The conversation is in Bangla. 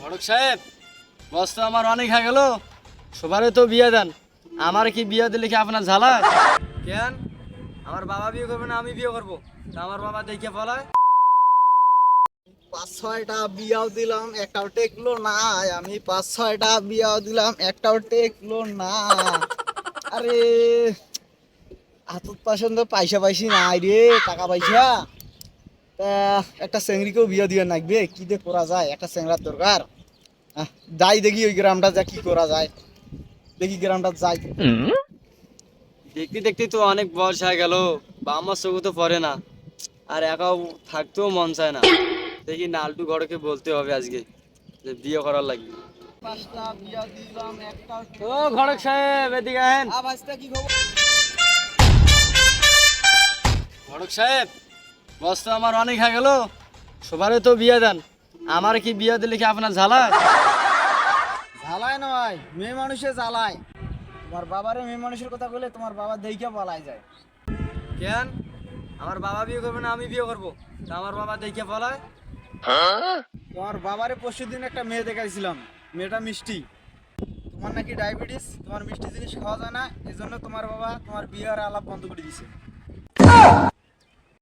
বড়ক সাহেব বস তো আমার অনেক হয়ে গেল। সবারই তো বিয়ে দেন। আমার কি বিয়ে দিলে কি আপনার ঝালায় কেন? আমার বাবা বিয়ে করবে না আমি বিয়ে করব। তা আমার বাবা দেখে ফলায় পাঁচ ছয়টা বিয়াও দিলাম একটাও টেকলো না। আমি পাঁচ ছয়টা বিয়াও দিলাম একটাও টেকলো না। আরে হাতত পছন্দ পয়সা পাইছি নাই রে টাকা পয়সা তা একটা চেংড়িকেও বিয়ে দিয়ে নাকবে কি দিয়ে করা যায়? একটা চেংড়ার দরকার। যাই দেখি ওই গ্রামটা যা কি করা যায়। দেখি গ্রামটা যাই। দেখতে দেখতে তো অনেক বয়স হয়ে গেল বা আমার চোখে তো পড়ে না। আর একাও থাকতেও মন চায় না। দেখি নালটু ঘরকে বলতে হবে আজকে যে বিয়ে করার লাগবে। ও ঘরক সাহেব এদিকে আহেন। ঘরক সাহেব বস তো আমার অনেক হয়ে গেল। সবারই তো বিয়ে দেন। আমার কি বিয়ে দিলে কি আপনার ঝালায় জ্বালায় নয় মেয়ে মানুষে জ্বালায় তোমার বাবারে মেয়ে মানুষের কথা বলে তোমার বাবা দেখে বলাই যায়। কেন? আমার বাবা বিয়ে করবে না আমি বিয়ে করব। তা আমার বাবা দেখে ফলায় তোমার বাবারে পরশু দিন একটা মেয়ে দেখাইছিলাম। মেয়েটা মিষ্টি। তোমার নাকি ডায়াবেটিস তোমার মিষ্টি জিনিস খাওয়া যায় না। এই জন্য তোমার বাবা তোমার বিয়ের আলাপ বন্ধ করে দিছে।